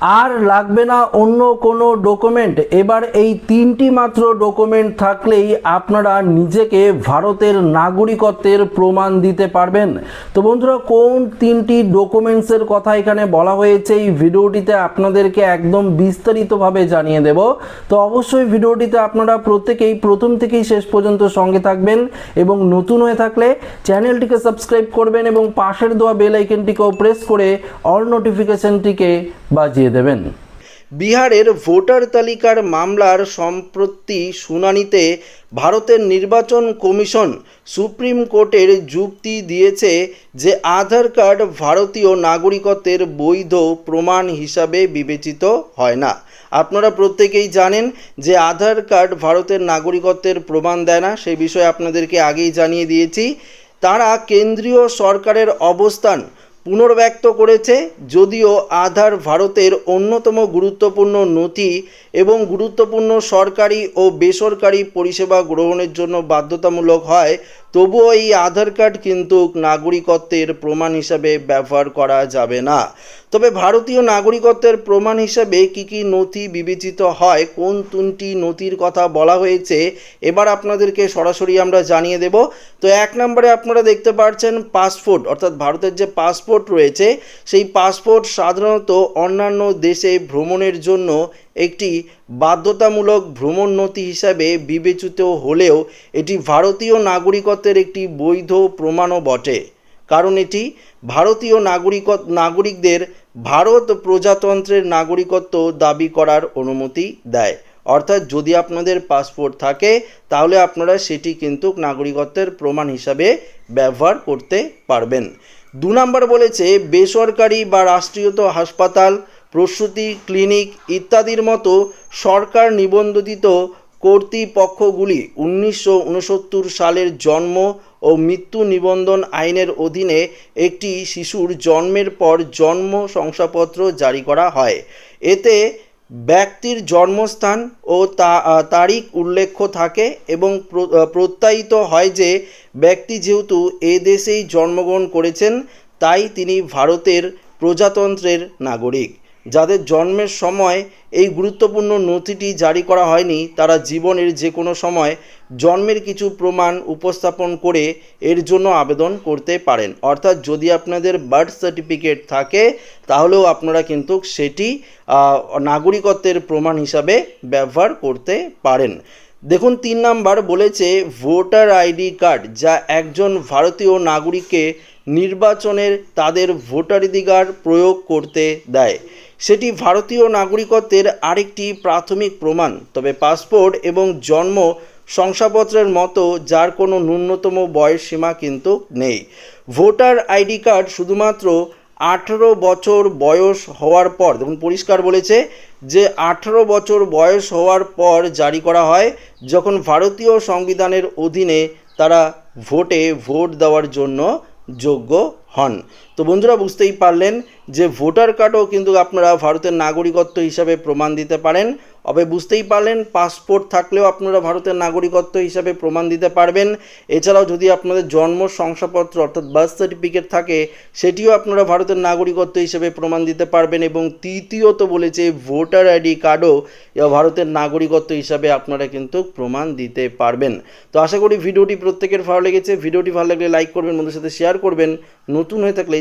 আর লাগবে না অন্য কোনো ডকুমেন্ট এবার এই তিনটি মাত্র ডকুমেন্ট থাকলেই আপনারা নিজেকে ভারতের নাগরিকত্বের প্রমাণ দিতে পারবেন। তো বন্ধুরা, কোন তিনটি ডকুমেন্টসের কথা এখানে বলা হয়েছে এই ভিডিওটিতে আপনাদেরকে একদম বিস্তারিতভাবে জানিয়ে দেব। তো অবশ্যই ভিডিওটিতে আপনারা প্রত্যেকেই প্রথম থেকেই শেষ পর্যন্ত সঙ্গে থাকবেন এবং নতুন হয়ে থাকলে চ্যানেলটিকে সাবস্ক্রাইব করবেন এবং পাশের দেওয়া বেল আইকনটিকেও প্রেস করে অল নোটিফিকেশনটিকে বাজিয়ে দেবেন। বিহারের ভোটার তালিকার মামলার সম্প্রতি শুনানিতে ভারতের নির্বাচন কমিশন সুপ্রিম কোর্টের যুক্তি দিয়েছে যে আধার কার্ড ভারতীয় নাগরিকত্বের বৈধ প্রমাণ হিসাবে বিবেচিত হয় না। আপনারা প্রত্যেকেই জানেন যে আধার কার্ড ভারতের নাগরিকত্বের প্রমাণ দেয় না, সেই বিষয়ে আপনাদেরকে আগেই জানিয়ে দিয়েছি। তারা কেন্দ্রীয় সরকারের অবস্থান পুনর্ব্যক্ত করেছে, যদিও আধার ভারতের অন্যতম গুরুত্বপূর্ণ নথি এবং গুরুত্বপূর্ণ সরকারি ও বেসরকারি পরিষেবা গ্রহণের জন্য বাধ্যতামূলক হয়, তবুও এই আধার কার্ড কিন্তু নাগরিকত্বের প্রমাণ হিসাবে ব্যবহার করা যাবে না। তবে ভারতীয় নাগরিকত্বের প্রমাণ হিসাবে কি কি নথি বিবেচিত হয়, কোন তিনটি নথির কথা বলা হয়েছে, এবার আপনাদেরকে সরাসরি আমরা জানিয়ে দেব। তো এক নম্বরে আপনারা দেখতে পাচ্ছেন পাসপোর্ট, অর্থাৎ ভারতের যে পাসপোর্ট রয়েছে। সেই পাসপোর্ট সাধারণত অন্যান্য দেশে ভ্রমণের জন্য একটি বাধ্যতামূলক ভ্রমণ নথি হিসাবে বিবেচিত হলেও এটি ভারতীয় নাগরিকত্বের একটি বৈধ প্রমাণও বটে। কারণ এটি ভারতীয় নাগরিক নাগরিকদের ভারত প্রজাতন্ত্রের নাগরিকত্ব দাবি করার অনুমতি দেয়। অর্থাৎ যদি আপনাদের পাসপোর্ট থাকে, তাহলে আপনারা সেটি কিন্তু নাগরিকত্বের প্রমাণ হিসাবে ব্যবহার করতে পারবেন। দু নম্বর বলেছে, বেসরকারি বা রাষ্ট্রীয়ত হাসপাতাল, প্রসূতি ক্লিনিক ইত্যাদির মতো সরকার নিবন্ধিত কর্তৃপক্ষগুলি উনিশশো উনসত্তর সালের জন্ম ও মৃত্যু নিবন্ধন আইনের অধীনে একটি শিশুর জন্মের পর জন্ম শংসাপত্র জারি করা হয়। এতে ব্যক্তির জন্মস্থান ও তারিখ উল্লেখ থাকে এবং প্র- প্রত্যায়িত হয় যে ব্যক্তি যেহেতু এ দেশেই জন্মগ্রহণ করেছেন, তাই তিনি ভারতের প্রজাতন্ত্রের নাগরিক। যাদের জন্মের সময় এই গুরুত্বপূর্ণ নথিটি জারি করা হয়নি, তারা জীবনের যে কোনো সময় জন্মের কিছু প্রমাণ উপস্থাপন করে এর জন্য আবেদন করতে পারেন। অর্থাৎ যদি আপনাদের বার্থ সার্টিফিকেট থাকে, তাহলেও আপনারা কিন্তু সেটি নাগরিকত্বের প্রমাণ হিসাবে ব্যবহার করতে পারেন। দেখুন, তিন নাম্বার বলেছে, ভোটার আইডি কার্ড, যা একজন ভারতীয় নাগরিককে নির্বাচনের তাদের ভোটাধিকার প্রয়োগ করতে দেয়। সেটি ভারতীয় নাগরিকত্বের আরেকটি প্রাথমিক প্রমাণ। তবে পাসপোর্ট এবং জন্ম শংসাপত্রের মতো যার কোনো ন্যূনতম বয়স সীমা কিন্তু নেই। ভোটার আইডি কার্ড শুধুমাত্র আঠেরো বছর বয়স হওয়ার পর, দেখুন পরিষ্কার বলেছে যে আঠেরো বছর বয়স হওয়ার পর জারি করা হয় যখন ভারতীয় সংবিধানের অধীনে তারা ভোটে ভোট দেওয়ার জন্য যোগ্য হন। তো বন্ধুরা বুঝতেই পারলেন যে ভোটার কার্ডও কিন্তু আপনারা ভারতের নাগরিকত্ব হিসাবে প্রমাণ দিতে পারেন। তবে বুঝতেই পারলেন, পাসপোর্ট থাকলেও আপনারা ভারতের নাগরিকত্ব হিসাবে প্রমাণ দিতে পারবেন। এছাড়াও যদি আপনাদের জন্ম, শংসাপত্র অর্থাৎ বার্থ সার্টিফিকেট থাকে, সেটিও আপনারা ভারতের নাগরিকত্ব হিসেবে প্রমাণ দিতে পারবেন এবং তৃতীয়ত বলেছে ভোটার আইডি কার্ডও ভারতের নাগরিকত্ব হিসাবে আপনারা কিন্তু প্রমাণ দিতে পারবেন। তো আশা করি ভিডিওটি প্রত্যেকের ভালো লেগেছে। ভিডিওটি ভালো লাগলে লাইক করবেন, বন্ধুদের সাথে শেয়ার করবেন। নতুন হয়ে থাকলে